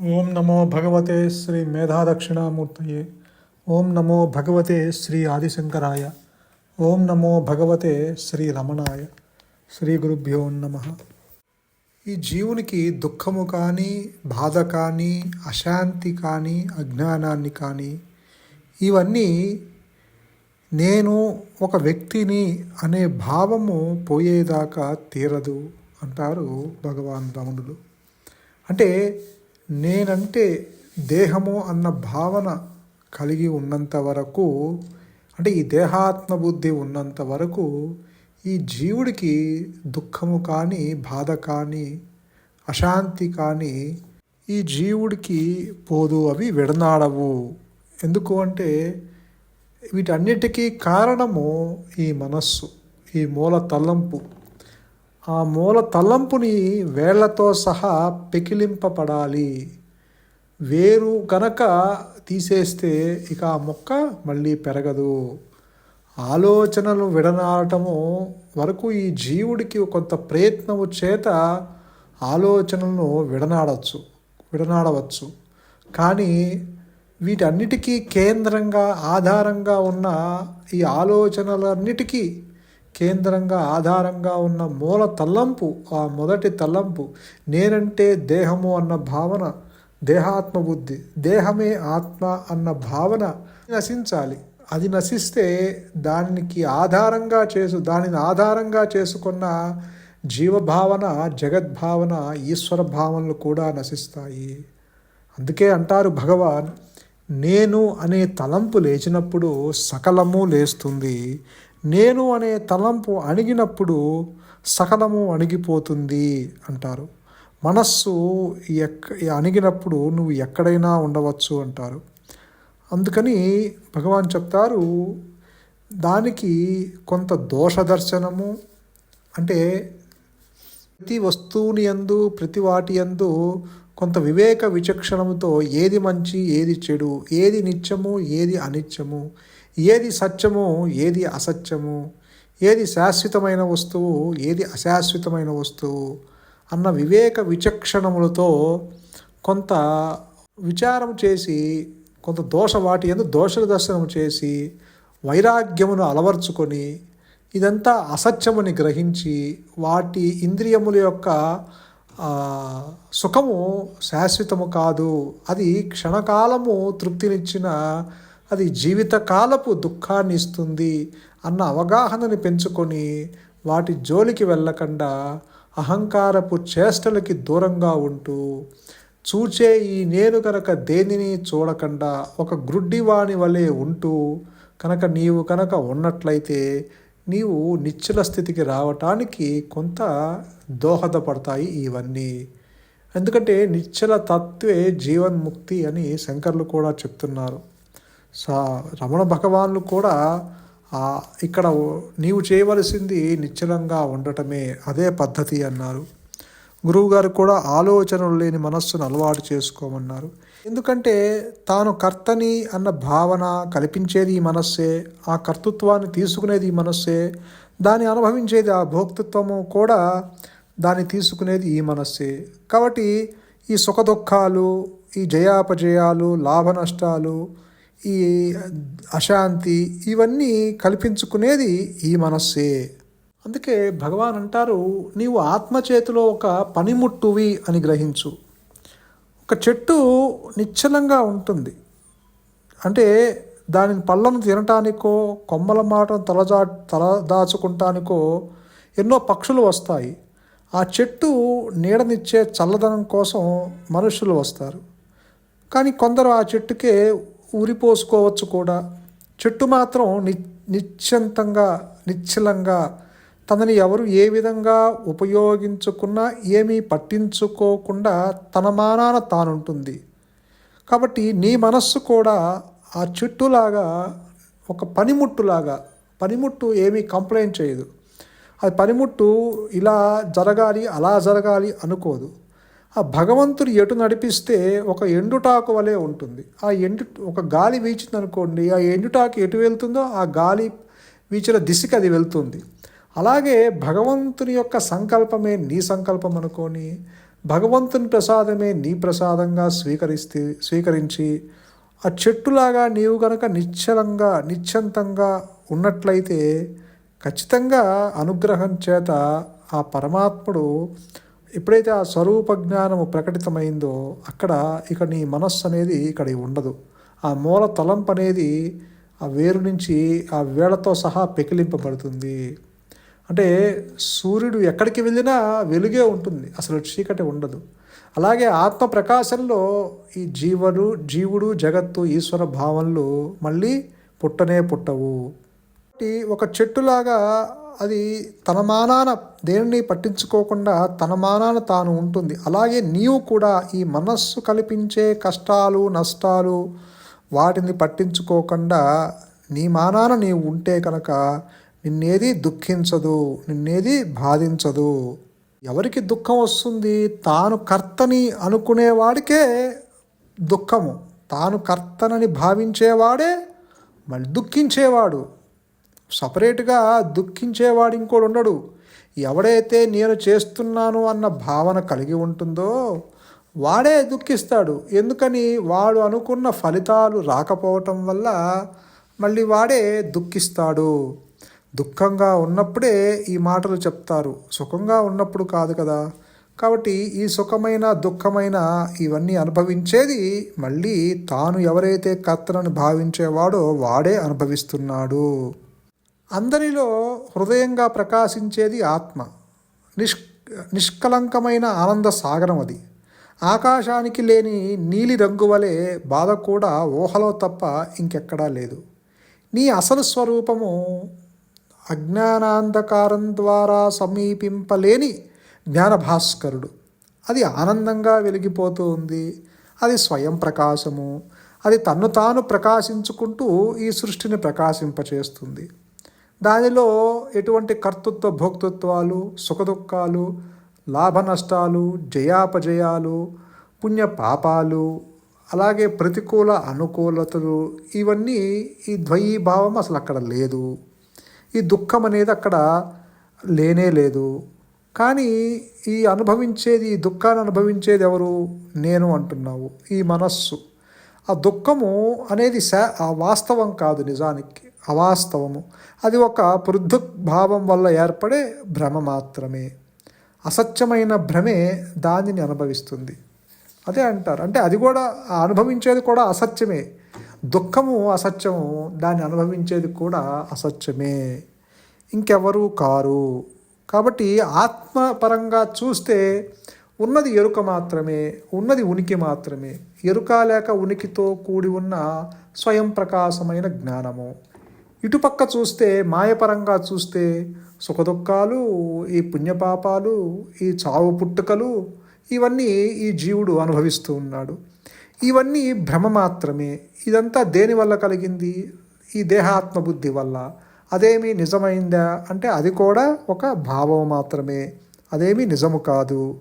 ఓం నమో భగవతే శ్రీ మేధాదక్షిణామూర్తయే. ఓం నమో భగవతే శ్రీ ఆదిశంకరాయ. ఓం నమో భగవతే శ్రీ రమణాయ. శ్రీ గురుభ్యో నమ. ఈ జీవునికి దుఃఖము కానీ బాధ కానీ అశాంతి కానీ అజ్ఞానాన్ని కానీ ఇవన్నీ నేను ఒక వ్యక్తిని అనే భావము పోయేదాకా తీరదు అంటారు భగవాన్ రమణులు అంటే నేనంటే దేహము అన్న భావన కలిగి ఉన్నంత వరకు అంటే ఈ దేహాత్మ బుద్ధి ఉన్నంత వరకు ఈ జీవుడికి దుఃఖము కానీ బాధ కానీ అశాంతి కానీ ఈ జీవుడికి పోదు అవి విడనాడవు. ఎందుకు అంటే వీటన్నిటికీ కారణము ఈ మనస్సు ఈ మూల తలంపు. ఆ మూల తలంపుని వేళ్ళతో సహా పెకిలింపబడాలి. వేరు కనుక తీసేస్తే ఇక ఆ మొక్క మళ్ళీ పెరగదు. ఆలోచనలు విడనాడటము వరకు ఈ జీవుడికి కొంత ప్రయత్నము చేత ఆలోచనలను విడనాడవచ్చు విడనాడవచ్చు. కానీ వీటన్నిటికీ కేంద్రంగా ఆధారంగా ఉన్న ఈ ఆలోచనలన్నిటికీ కేంద్రంగా ఆధారంగా ఉన్న మూల తల్లంపు ఆ మొదటి తల్లంపు నేనంటే దేహము అన్న భావన దేహాత్మ బుద్ధి దేహమే ఆత్మ అన్న భావన నశించాలి. అది నశిస్తే దానికి ఆధారంగా చేసు దానిని ఆధారంగా చేసుకున్న జీవభావన జగద్భావన ఈశ్వర భావనలు కూడా నశిస్తాయి. అందుకే అంటారు భగవాన్ నేను అనే తలంపు లేచినప్పుడు సకలము లేస్తుంది. నేను అనే తలంపు అణిగినప్పుడు సకలము అణిగిపోతుంది అంటారు. మనస్సు ఎక్ అణిగినప్పుడు నువ్వు ఎక్కడైనా ఉండవచ్చు అంటారు. అందుకని భగవాన్ చెప్తారు దానికి కొంత దోష దర్శనము అంటే ప్రతి వస్తువుని యందు ప్రతి వాటి యందు కొంత వివేక విచక్షణముతో ఏది మంచి ఏది చెడు ఏది నిత్యము ఏది అనిత్యము ఏది సత్యము ఏది అసత్యము ఏది శాశ్వతమైన వస్తువు ఏది అశాశ్వతమైన వస్తువు అన్న వివేక విచక్షణములతో కొంత విచారం చేసి కొంత దోష వాటి ఎందు దోష దర్శనం చేసి వైరాగ్యమును అలవర్చుకొని ఇదంతా అసత్యముని గ్రహించి వాటి ఇంద్రియముల యొక్క సుఖము శాశ్వతము కాదు. అది క్షణకాలము తృప్తినిచ్చిన అది జీవితకాలపు దుఃఖాన్ని ఇస్తుంది అన్న అవగాహనని పెంచుకొని వాటి జోలికి వెళ్ళకుండా అహంకారపు చేష్టలకి దూరంగా ఉంటూ చూచే ఈ నేను కనుక దేనిని చూడకుండా ఒక గ్రుడ్డివాణి వలె ఉంటూ కనుక నీవు కనుక ఉన్నట్లయితే నీవు నిశ్చల స్థితికి రావటానికి కొంత దోహదపడతాయి ఇవన్నీ. ఎందుకంటే నిశ్చల తత్వే జీవన్ముక్తి అని శంకర్లు కూడా చెప్తున్నారు. సా రమణ భగవాన్లు కూడా ఇక్కడ నీవు చేయవలసింది నిశ్చలంగా ఉండటమే అదే పద్ధతి అన్నారు. గురువుగారు కూడా ఆలోచనలు లేని మనస్సును అలవాటు చేసుకోమన్నారు. ఎందుకంటే తాను కర్తని అన్న భావన కల్పించేది ఈ మనస్సే ఆ కర్తృత్వాన్ని తీసుకునేది ఈ మనస్సే దాన్ని అనుభవించేది ఆ భోక్తృత్వము కూడా దాన్ని తీసుకునేది ఈ మనస్సే. కాబట్టి ఈ సుఖదుఖాలు ఈ జయాపజయాలు లాభ నష్టాలు ఈ అశాంతి ఇవన్నీ కల్పించుకునేది ఈ మనస్సే. అందుకే భగవాన్ అంటారు నీవు ఆత్మచేతిలో ఒక పనిముట్టువి అని గ్రహించు. ఒక చెట్టు నిశ్చలంగా ఉంటుంది. అంటే దానిని పళ్ళను తినటానికో కొమ్మల మాటను తలజా తల దాచుకుంటానికో ఎన్నో పక్షులు వస్తాయి. ఆ చెట్టు నీడనిచ్చే చల్లదనం కోసం మనుషులు వస్తారు. కానీ కొందరు ఆ చెట్టుకే ఊరిపోసుకోవచ్చు కూడా. చెట్టు మాత్రం ని నిశ్చంతంగా నిశ్చలంగా తనని ఎవరు ఏ విధంగా ఉపయోగించుకున్నా ఏమీ పట్టించుకోకుండా తన మానాన తానుంటుంది. కాబట్టి నీ మనస్సు కూడా ఆ చెట్టులాగా ఒక పనిముట్టులాగా పనిముట్టు ఏమీ కంప్లైంట్ చేయదు. అది పనిముట్టు ఇలా జరగాలి అలా జరగాలి అనుకోదు. ఆ భగవంతుడు ఎటు నడిపిస్తే ఒక ఎండుటాకు వలె ఉంటుంది. ఆ ఎండు ఒక గాలి వీచింది అనుకోండి ఆ ఎండుటాకు ఎటు వెళ్తుందో ఆ గాలి వీచిన దిశకి అది వెళ్తుంది. అలాగే భగవంతుని యొక్క సంకల్పమే నీ సంకల్పం అనుకొని భగవంతుని ప్రసాదమే నీ ప్రసాదంగా స్వీకరిస్తే స్వీకరించి ఆ చెట్టులాగా నీవు గనక నిశ్చలంగా నిశ్చంతంగా ఉన్నట్లయితే ఖచ్చితంగా అనుగ్రహం చేత ఆ పరమాత్ముడు ఎప్పుడైతే ఆ స్వరూప జ్ఞానము ప్రకటితమైందో అక్కడ ఇక నీ మనస్సు అనేది ఇక్కడ ఉండదు. ఆ మూల తలంపు అనేది ఆ వేరు నుంచి ఆ వేళతో సహా పెకిలింపబడుతుంది. అంటే సూర్యుడు ఎక్కడికి వెళ్ళినా వెలుగే ఉంటుంది. అసలు చీకటి ఉండదు. అలాగే ఆత్మ ప్రకాశంలో ఈ జీవుడు జీవుడు జగత్తు ఈశ్వర భావనలు మళ్ళీ పుట్టనే పుట్టవు. కాబట్టి ఒక చెట్టులాగా అది తన మానాన దేనిని పట్టించుకోకుండా తన మానాన తాను ఉంటుంది. అలాగే నీవు కూడా ఈ మనస్సు కల్పించే కష్టాలు నష్టాలు వాటిని పట్టించుకోకుండా నీ మానాన నీవు ఉంటే కనుక నిన్నేది దుఃఖించదు నిన్నేది బాధించదు. ఎవరికి దుఃఖం వస్తుంది? తాను కర్తని అనుకునేవాడికే దుఃఖము. తాను కర్తనని భావించేవాడే మళ్ళీ దుఃఖించేవాడు. సపరేట్గా దుఃఖించేవాడు ఇంకోడు ఉండడు. ఎవడైతే నేను చేస్తున్నాను అన్న భావన కలిగి ఉంటుందో వాడే దుఃఖిస్తాడు. ఎందుకని? వాడు అనుకున్న ఫలితాలు రాకపోవటం వల్ల మళ్ళీ వాడే దుఃఖిస్తాడు. దుఃఖంగా ఉన్నప్పుడే ఈ మాటలు చెప్తారు. సుఖంగా ఉన్నప్పుడు కాదు కదా. కాబట్టి ఈ సుఖమైన దుఃఖమైన ఇవన్నీ అనుభవించేది మళ్ళీ తాను ఎవరైతే కర్తనని భావించేవాడో వాడే అనుభవిస్తున్నాడు. అందరిలో హృదయంగా ప్రకాశించేది ఆత్మ. నిష్ నిష్కలంకమైన ఆనంద సాగరం అది. ఆకాశానికి లేని నీలి రంగు వలె బాధ కూడా ఊహలో తప్ప ఇంకెక్కడా లేదు. నీ అసలు స్వరూపము అజ్ఞానాంధకారం ద్వారా సమీపింపలేని జ్ఞానభాస్కరుడు. అది ఆనందంగా వెలిగిపోతూ ఉంది. అది స్వయం ప్రకాశము. అది తన్ను తాను ప్రకాశించుకుంటూ ఈ సృష్టిని ప్రకాశింపచేస్తుంది. దానిలో ఎటువంటి కర్తృత్వ భోక్తృత్వాలు సుఖదుఖాలు లాభ నష్టాలు జయాపజయాలు పుణ్య పాపాలు అలాగే ప్రతికూల అనుకూలతలు ఇవన్నీ ఈ ద్వయీభావం అసలు అక్కడ లేదు. ఈ దుఃఖం అనేది అక్కడ లేనే లేదు. కానీ ఈ అనుభవించేది ఈ దుఃఖాన్ని అనుభవించేది ఎవరు? నేను అంటున్నావు. ఈ మనస్సు. ఆ దుఃఖము అనేది శా ఆ వాస్తవం కాదు నిజానికి. అవాస్తవము. అది ఒక భావం వల్ల ఏర్పడే భ్రమ మాత్రమే. అసత్యమైన భ్రమే దానిని అనుభవిస్తుంది. అదే అంటారు. అంటే అది కూడా అనుభవించేది కూడా అసత్యమే. దుఃఖము అసత్యము దాన్ని అనుభవించేది కూడా అసత్యమే. ఇంకెవరూ కారు? కాబట్టి ఆత్మపరంగా చూస్తే ఉన్నది ఎరుక మాత్రమే ఉన్నది ఉనికి మాత్రమే. ఎరుక లేక ఉనికితో కూడి ఉన్న స్వయం ప్రకాశమైన జ్ఞానము. ఇటుపక్క చూస్తే మాయపరంగా చూస్తే సుఖదుఖాలు ఈ పుణ్యపాపాలు ఈ చావు పుట్టుకలు ఇవన్నీ ఈ జీవుడు అనుభవిస్తూ ఉన్నాడు. ఇవన్నీ భ్రమ మాత్రమే. ఇదంతా దేని వల్ల కలిగింది? ఈ దేహాత్మ బుద్ధి వల్ల. అదేమి నిజమైందా? అంటే అది కూడా ఒక భావం మాత్రమే. అదేమి నిజము కాదు.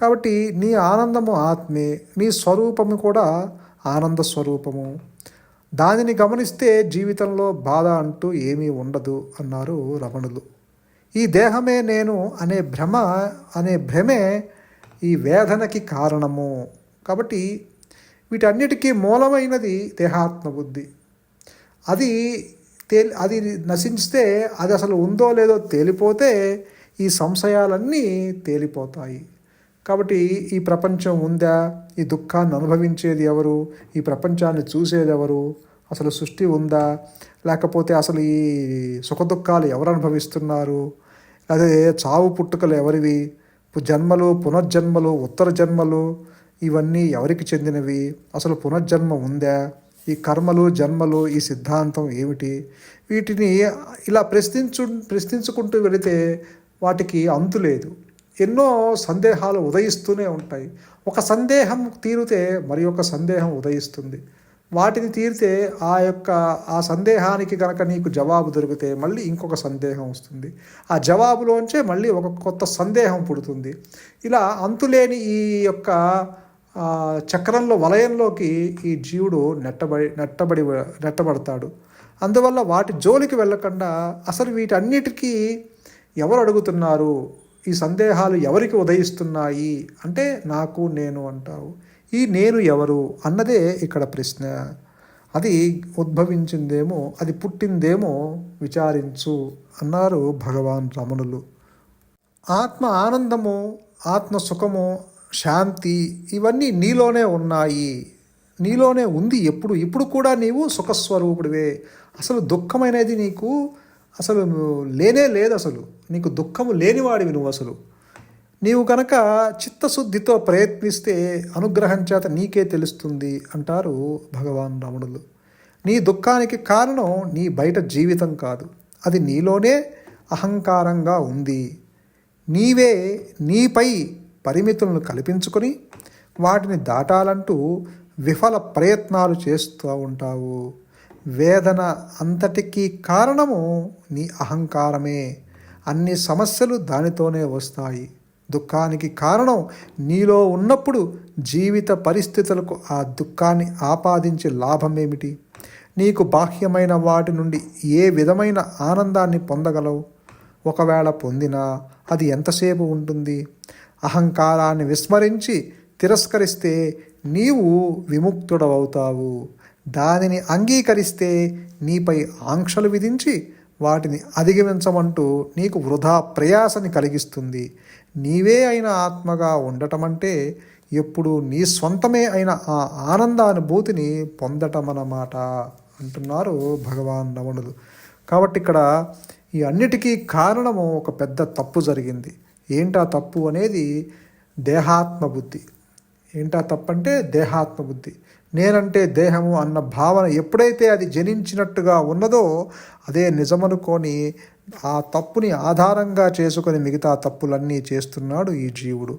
కాబట్టి నీ ఆనందము ఆత్మే. నీ స్వరూపము కూడా ఆనంద స్వరూపము. దానిని గమనిస్తే జీవితంలో బాధ అంటూ ఏమీ ఉండదు అన్నారు రమణులు. ఈ దేహమే నేను అనే భ్రమ అనే భ్రమే ఈ వేదనకి కారణము. కాబట్టి వీటన్నిటికీ మూలమైనది దేహాత్మ బుద్ధి. అది తే అది నశించితే అది అసలు ఉందో లేదో తేలిపోతే ఈ సంశయాలన్నీ తేలిపోతాయి. కాబట్టి ఈ ప్రపంచం ఉందా? ఈ దుఃఖాన్ని అనుభవించేది ఎవరు? ఈ ప్రపంచాన్ని చూసేది ఎవరు? అసలు సృష్టి ఉందా? లేకపోతే అసలు ఈ సుఖదుఖాలు ఎవరు అనుభవిస్తున్నారు? అదే చావు పుట్టుకలు ఎవరివి? జన్మలు పునర్జన్మలు ఉత్తర జన్మలు ఇవన్నీ ఎవరికి చెందినవి? అసలు పునర్జన్మ ఉందా? ఈ కర్మలు జన్మలు ఈ సిద్ధాంతం ఏమిటి? వీటిని ఇలా ప్రశ్నించు ప్రశ్నించుకుంటూ వెళితే వాటికి అంతు లేదు. ఎన్నో సందేహాలు ఉదయిస్తూనే ఉంటాయి. ఒక సందేహం తీరితే మరి ఒక సందేహం ఉదయిస్తుంది. వాటిని తీరితే ఆ యొక్క ఆ సందేహానికి కనుక నీకు జవాబు దొరికితే మళ్ళీ ఇంకొక సందేహం వస్తుంది. ఆ జవాబులోంచే మళ్ళీ ఒక కొత్త సందేహం పుడుతుంది. ఇలా అంతులేని ఈ యొక్క చక్రంలో వలయంలోకి ఈ జీవుడు నెట్టబడి నెట్టబడి నెట్టబడతాడు. అందువల్ల వాటి జోలికి వెళ్ళకుండా అసలు వీటన్నిటికీ ఎవరు అడుగుతున్నారు? ఈ సందేహాలు ఎవరికి ఉదయిస్తున్నాయి? అంటే నాకు నేను అంటావు ఈ నేను ఎవరు? అన్నదే ఇక్కడ ప్రశ్న. అది ఉద్భవించిందేమో అది పుట్టిందేమో విచారించు అన్నారు భగవాన్ రమణులు. ఆత్మ ఆనందము ఆత్మ సుఖము శాంతి ఇవన్నీ నీలోనే ఉన్నాయి. నీలోనే ఉంది ఎప్పుడు. ఇప్పుడు కూడా నీవు సుఖస్వరూపుడివే. అసలు దుఃఖమైనది నీకు అసలు లేనే లేదు అసలు. నీకు దుఃఖము లేనివాడివి నువ్వు అసలు. నీవు కనుక చిత్తశుద్ధితో ప్రయత్నిస్తే అనుగ్రహం చేత నీకే తెలుస్తుంది అంటారు భగవాన్ రముణులు నీ దుఃఖానికి కారణం నీ బయట జీవితం కాదు. అది నీలోనే అహంకారంగా ఉంది. నీవే నీపై పరిమితులను కల్పించుకొని వాటిని దాటాలంటూ విఫల ప్రయత్నాలు చేస్తూ ఉంటావు. వేదన అంతటికీ కారణము నీ అహంకారమే. అన్ని సమస్యలు దానితోనే వస్తాయి. దుఃఖానికి కారణం నీలో ఉన్నప్పుడు జీవిత పరిస్థితులకు ఆ దుఃఖాన్ని ఆపాదించే లాభం ఏమిటి నీకు బాహ్యమైన వాటి నుండి ఏ విధమైన ఆనందాన్ని పొందగలవు? ఒకవేళ పొందినా అది ఎంతసేపు ఉంటుంది? అహంకారాన్ని విస్మరించి తిరస్కరిస్తే నీవు విముక్తుడవవుతావు. దానిని అంగీకరిస్తే నీపై ఆంక్షలు విధించి వాటిని అధిగమించమంటూ నీకు వృధా ప్రయాసని కలిగిస్తుంది. నీవే అయిన ఆత్మగా ఉండటం అంటే ఎప్పుడు నీ స్వంతమే అయిన ఆ ఆనందానుభూతిని పొందటం అన్నమాట అంటున్నారు భగవాన్ రమణులు కాబట్టి ఇక్కడ ఈ అన్నిటికీ కారణము ఒక పెద్ద తప్పు జరిగింది. ఏంటా తప్పు అనేది దేహాత్మ బుద్ధి ఏంటా తప్పు అంటే దేహాత్మ బుద్ధి నేనంటే దేహము అన్న భావన ఎప్పుడైతే అది జనించినట్టుగా ఉన్నదో అదే నిజమనుకొని ఆ తప్పుని ఆధారంగా చేసుకొని మిగతా తప్పులన్నీ చేస్తున్నాడు ఈ జీవుడు.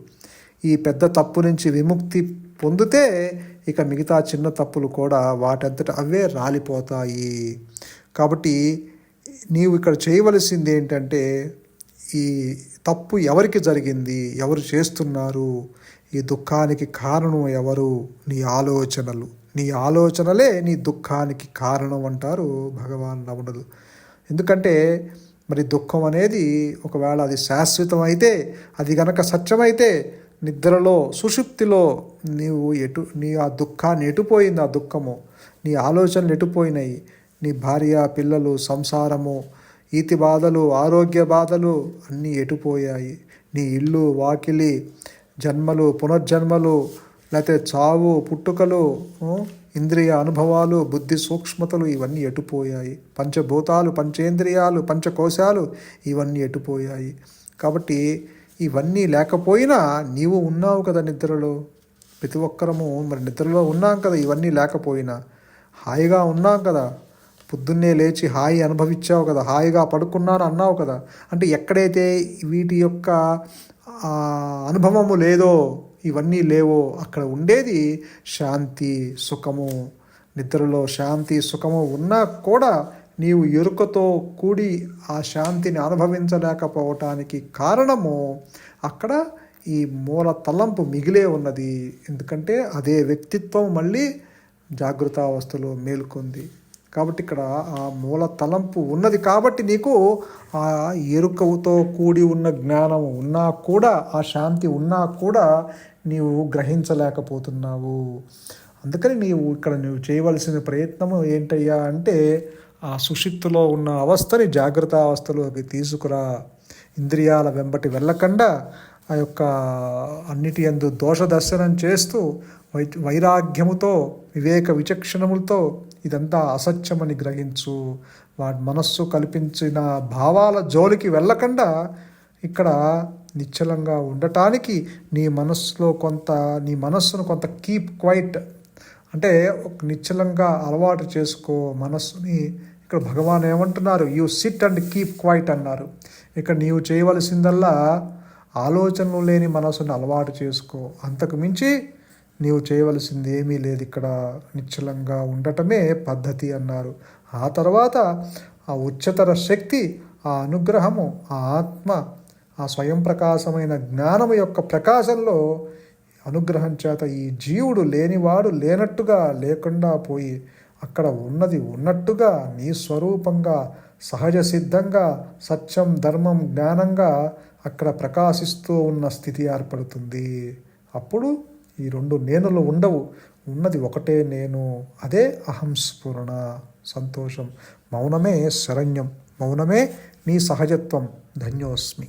ఈ పెద్ద తప్పు నుంచి విముక్తి పొందితే ఇక మిగతా చిన్న తప్పులు కూడా వాటంతట అవే రాలిపోతాయి. కాబట్టి నీవు ఇక్కడ చేయవలసింది ఏంటంటే ఈ తప్పు ఎవరికి జరిగింది? ఎవరు చేస్తున్నారు? ఈ దుఃఖానికి కారణం ఎవరు? నీ ఆలోచనలు. నీ ఆలోచనలే నీ దుఃఖానికి కారణం అంటారు భగవాన్ రమణులు ఎందుకంటే మరి దుఃఖం అనేది ఒకవేళ అది శాశ్వతం అయితే అది గనక సత్యమైతే నిద్రలో సుషుప్తిలో నీవు ఎటు నీ ఆ దుఃఖాన్ని ఎటుపోయింది ఆ దుఃఖము? నీ ఆలోచనలు ఎటుపోయినాయి? నీ భార్య పిల్లలు సంసారము ఈతి బాధలు ఆరోగ్య బాధలు అన్నీ ఎటుపోయాయి? నీ ఇల్లు వాకిలి జన్మలు పునర్జన్మలు లేకపోతే చావు పుట్టుకలు ఇంద్రియ అనుభవాలు బుద్ధి సూక్ష్మతలు ఇవన్నీ ఎటుపోయాయి. పంచభూతాలు పంచేంద్రియాలు పంచకోశాలు ఇవన్నీ ఎటుపోయాయి. కాబట్టి ఇవన్నీ లేకపోయినా నీవు ఉన్నావు కదా నిద్రలో. ప్రతి ఒక్కరము మరి నిద్రలో ఉన్నాం కదా ఇవన్నీ లేకపోయినా. హాయిగా ఉన్నాం కదా. పొద్దున్నే లేచి హాయి అనుభవించావు కదా హాయిగా పడుకున్నాను అన్నావు కదా. అంటే ఎక్కడైతే వీటి యొక్క అనుభవము లేదో ఇవన్నీ లేవో అక్కడ ఉండేది శాంతి సుఖము. నిద్రలో శాంతి సుఖము ఉన్నా కూడా నీవు ఎరుకతో కూడి ఆ శాంతిని అనుభవించలేకపోవటానికి కారణము అక్కడ ఈ మూల తలంపు మిగిలే ఉన్నది. ఎందుకంటే అదే వ్యక్తిత్వం మళ్ళీ జాగృతావస్థలో మేల్కొంది. కాబట్టి ఇక్కడ ఆ మూల తలంపు ఉన్నది కాబట్టి నీకు ఆ ఎరుకతో కూడి ఉన్న జ్ఞానం ఉన్నా కూడా ఆ శాంతి ఉన్నా కూడా నీవు గ్రహించలేకపోతున్నావు. అందుకని నీవు ఇక్కడ నువ్వు చేయవలసిన ప్రయత్నము ఏంటయ్యా అంటే ఆ సుషిప్తులో ఉన్న అవస్థని జాగ్రత్త అవస్థలోకి తీసుకురా. ఇంద్రియాల వెంబటి వెళ్ళకుండా ఆ యొక్క అన్నిటి అందు దోష దర్శనం చేస్తూ వై వైరాగ్యముతో వివేక విచక్షణములతో ఇదంతా అసత్యమని గ్రహించు. వాటి మనస్సు కల్పించిన భావాల జోలికి వెళ్ళకుండా ఇక్కడ నిశ్చలంగా ఉండటానికి నీ మనస్సులో కొంత నీ మనస్సును కొంత కీప్ క్వైట్ అంటే ఒక నిశ్చలంగా అలవాటు చేసుకో మనస్సుని. ఇక్కడ భగవాన్ ఏమంటున్నారు? You sit and keep quiet అన్నారు. ఇక్కడ నీవు చేయవలసిందల్లా ఆలోచనలు లేని మనసును అలవాటు చేసుకో. అంతకు మించి నీవు చేయవలసింది ఏమీ లేదు ఇక్కడ నిశ్చలంగా ఉండటమే పద్ధతి అన్నారు. ఆ తర్వాత ఆ ఉచ్చతర శక్తి ఆ అనుగ్రహము ఆ ఆత్మ ఆ స్వయం ప్రకాశమైన జ్ఞానము యొక్క ప్రకాశంలో అనుగ్రహం చేత ఈ జీవుడు లేనివాడు లేనట్టుగా లేకుండా పోయి అక్కడ ఉన్నది ఉన్నట్టుగా నీ స్వరూపంగా సహజ సిద్ధంగా సత్యం ధర్మం జ్ఞానంగా అక్కడ ప్రకాశిస్తూ ఉన్న స్థితి ఏర్పడుతుంది. అప్పుడు ఈ రెండు నేనులు ఉండవు. ఉన్నది ఒకటే నేను. అదే అహం స్ఫురణ సంతోషం. మౌనమే శరణ్యం. మౌనమే నీ సహజత్వం. ధన్యోస్మి.